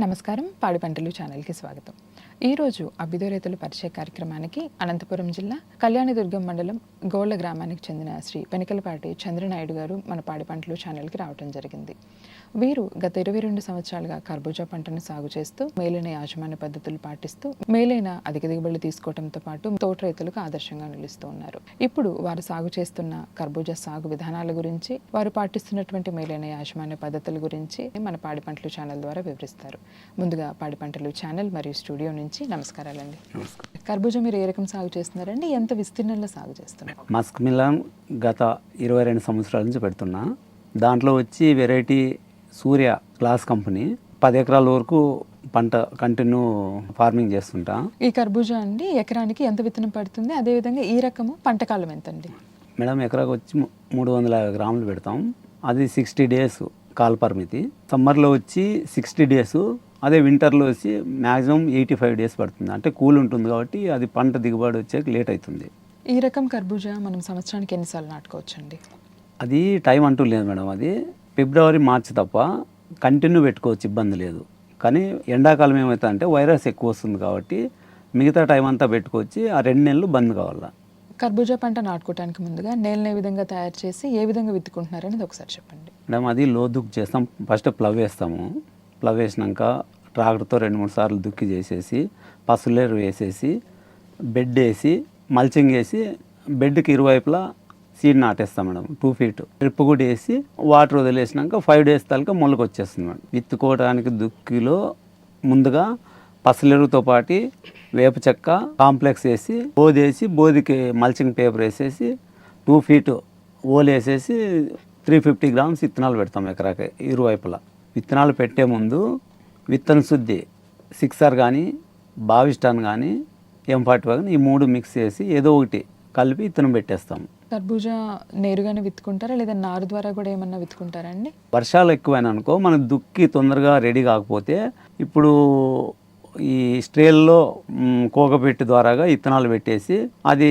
నమస్కారం. పాడి పంటలు ఛానల్కి స్వాగతం. ఈరోజు అభ్యుదయ రైతుల పరిచయ కార్యక్రమానికి అనంతపురం జిల్లా కళ్యాణదుర్గం మండలం గోళ్ళ గ్రామానికి చెందిన శ్రీ పెనికలపాటి చంద్రనాయుడు గారు మన పాడి పంటలు ఛానల్కి రావడం జరిగింది. వీరు గత ఇరవై రెండు సంవత్సరాలుగా కర్బూజా పంటను సాగు చేస్తూ మేలైన యాజమాన్య పద్ధతులు పాటిస్తూ మేలైన అధిక దిగుబడులు తీసుకోవడంతో పాటు తోట రైతులకు ఆదర్శంగా నిలుస్తూ ఉన్నారు. ఇప్పుడు వారు సాగు చేస్తున్న కర్బూజా సాగు విధానాల గురించి వారు పాటిస్తున్నటువంటి మేలైన యాజమాన్య పద్ధతుల గురించి మన పాడి పంటలు ఛానల్ ద్వారా వివరిస్తారు. ముందుగా పాడి పంటలు ఛానల్ మరియు స్టూడియో నుంచి నమస్కారాలండి. కర్బూజా మీరు ఏ రకం సాగు చేస్తున్నారండి? ఎంత విస్తీర్ణంలో సాగు చేస్తున్నారు? మస్క్ మిలాన్ గత ఇరవై రెండు సంవత్సరాల నుంచి పెడుతున్నా. దాంట్లో వచ్చి వెరైటీ సూర్య గ్లాస్ కంపెనీ పది ఎకరాల వరకు పంట కంటిన్యూ ఫార్మింగ్ చేస్తుంటా. ఈ కర్బూజా అండి ఎకరానికి ఎంత విత్తనం పడుతుంది? అదేవిధంగా ఈ రకము పంట కాలం ఎంత అండి మేడం ఎకరాకు వచ్చి మూడు వందల యాభై గ్రాములు పెడతాం. అది సిక్స్టీ డేస్ కాల పరిమితి. సమ్మర్లో వచ్చి సిక్స్టీ డేస్ అదే వింటర్లో వచ్చి మ్యాక్సిమం ఎయిటీ ఫైవ్ డేస్ పడుతుంది. అంటే కూల్ ఉంటుంది కాబట్టి అది పంట దిగుబడి వచ్చేకి లేట్ అవుతుంది. ఈ రకం కర్బూజా మనం సంవత్సరానికి ఎన్నిసార్లు నాటుకోవచ్చండి? అది టైం అంటూ లేదు మేడం అది. ఫిబ్రవరి మార్చి తప్ప కంటిన్యూ పెట్టుకోవచ్చు ఇబ్బంది లేదు. కానీ ఎండాకాలం ఏమవుతుంది అంటే వైరస్ ఎక్కువ వస్తుంది కాబట్టి మిగతా టైం అంతా పెట్టుకొచ్చి ఆ రెండు నెలలు బంద్ కావాలా. కర్బూజా పంట నాటుకోవడానికి ముందుగా నేలను ఏ విధంగా తయారు చేసి ఏ విధంగా విత్తుకుంటున్నారు అనేది ఒకసారి చెప్పండి. మేడం అది లో దుక్కి చేస్తాం. ఫస్ట్ ప్లవ్ వేస్తాము. ప్లవ్ వేసినాక ట్రాక్టర్తో రెండు మూడు సార్లు దుక్కి చేసేసి పసులేరు వేసేసి బెడ్ వేసి మల్చింగ్ వేసి బెడ్కి ఇరువైపులా సీడ్ నాటేస్తాం మేడం టూ ఫీట్ డ్రిప్ కూడా వేసి వాటర్ వదిలేసినాక ఫైవ్ డేస్ తలక మొలక వచ్చేస్తుంది మేడం. విత్తుకోవడానికి దుక్కిలో ముందుగా పసలెరుగుతో పాటు వేప చెక్క కాంప్లెక్స్ వేసి బోధి వేసి బోధికి మల్చింగ్ పేపర్ వేసేసి టూ ఫీట్ ఓలు వేసేసి త్రీ ఫిఫ్టీ గ్రామ్స్ విత్తనాలు పెడతాం ఎకరాకి ఇరువైపులా. విత్తనాలు పెట్టే ముందు విత్తన శుద్ధి సిక్సర్ కానీ బావిస్టాన్ కానీ ఎం ఫార్టీ కానీ ఈ మూడు మిక్స్ చేసి ఏదో ఒకటి కలిపి విత్తనం పెట్టేస్తాం కర్బూజా నేరుగానే విత్తుకుంటారా? లేదా నారు ద్వారా కూడా ఏమన్నా విత్తుకుంటారా అండి? వర్షాలు ఎక్కువైనా అనుకో మనకు దుక్కి తొందరగా రెడీ కాకపోతే ఇప్పుడు ఈ స్ట్రేల్లో కోకపెట్టి ద్వారాగా విత్తనాలు పెట్టేసి అది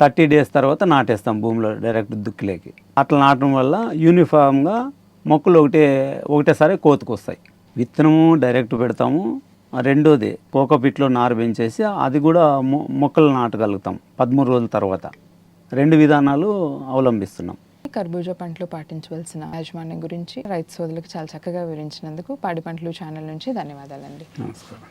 థర్టీ డేస్ తర్వాత నాటేస్తాం భూమిలో డైరెక్ట్ దుక్కిలోకి. అట్లా నాటడం వల్ల యూనిఫామ్గా మొక్కలు ఒకటే ఒకటేసారి కోతుకొస్తాయి. విత్తనము డైరెక్ట్ పెడతాము. రెండోది కోకపిట్లో నారు పెంచేసి అది కూడా మొ- మొక్కలు నాటగలుగుతాం పదమూడు రోజుల తర్వాత. రెండు విధానాలు అవలంబిస్తున్నాం. కర్బూజా పంటలో పాటించవలసిన యాజమాన్యం గురించి రైతు సోదరులకు చాలా చక్కగా వివరించినందుకు పాడి పంటలు ఛానల్ నుంచి ధన్యవాదాలండి. నమస్కారం.